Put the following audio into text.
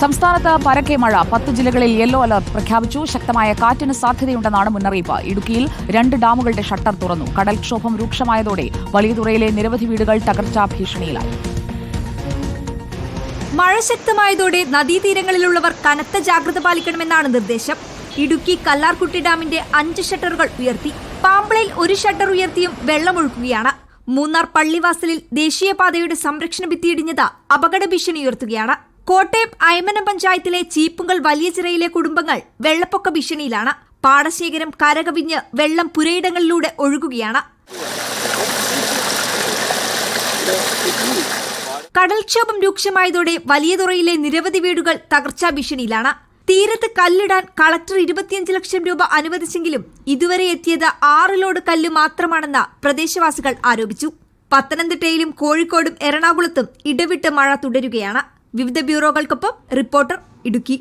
സംസ്ഥാനത്ത് പരക്കെ മഴ. പത്ത് ജില്ലകളിൽ യെല്ലോ അലർട്ട് പ്രഖ്യാപിച്ചു. ശക്തമായ കാറ്റിന് സാധ്യതയുണ്ടെന്നാണ് മുന്നറിയിപ്പ്. ഇടുക്കിയിൽ രണ്ട് ഡാമുകളുടെ ഷട്ടർ തുറന്നു. കടൽക്ഷോഭം രൂക്ഷമായതോടെ വലിയതുറയിലെ നിരവധി വീടുകൾ തകർച്ചാ ഭീഷണിയിലായി. മഴ ശക്തമായതോടെ നദീതീരങ്ങളിലുള്ളവർ കനത്ത ജാഗ്രത പാലിക്കണമെന്നാണ് നിർദ്ദേശം. ഇടുക്കി കല്ലാർകുട്ടി ഡാമിന്റെ അഞ്ച് ഷട്ടറുകൾ ഉയർത്തി. പാമ്പളയിൽ ഒരു ഷട്ടർ ഉയർത്തിയും വെള്ളമൊഴുക്കുകയാണ്. മൂന്നാർ പള്ളിവാസലിൽ ദേശീയപാതയുടെ സംരക്ഷണ ഭിത്തിയിടിഞ്ഞത് അപകട ഭീഷണി ഉയർത്തുകയാണ്. കോട്ടയം അയമനം പഞ്ചായത്തിലെ ചീപ്പുങ്കൽ വലിയ ചിറയിലെ കുടുംബങ്ങൾ വെള്ളപ്പൊക്ക ഭീഷണിയിലാണ്. പാടശേഖരം കരകവിഞ്ഞ് വെള്ളം പുരയിടങ്ങളിലൂടെ ഒഴുകുകയാണ്. കടൽക്ഷോഭം രൂക്ഷമായതോടെ വലിയതുറയിലെ നിരവധി വീടുകൾ തകർച്ചാ ഭീഷണിയിലാണ്. തീരത്ത് കല്ലിടാൻ കളക്ടർ ഇരുപത്തിയഞ്ച് ലക്ഷം രൂപ അനുവദിച്ചെങ്കിലും ഇതുവരെ എത്തിയത് ആറ് ലോഡ് കല്ല് മാത്രമാണെന്ന് പ്രദേശവാസികൾ ആരോപിച്ചു. പത്തനംതിട്ടയിലും കോഴിക്കോടും എറണാകുളത്തും ഇടവിട്ട് മഴ തുടരുകയാണ്. വിവിധ ബ്യൂറോകൾക്കൊപ്പം റിപ്പോർട്ടർ ഇടുക്കി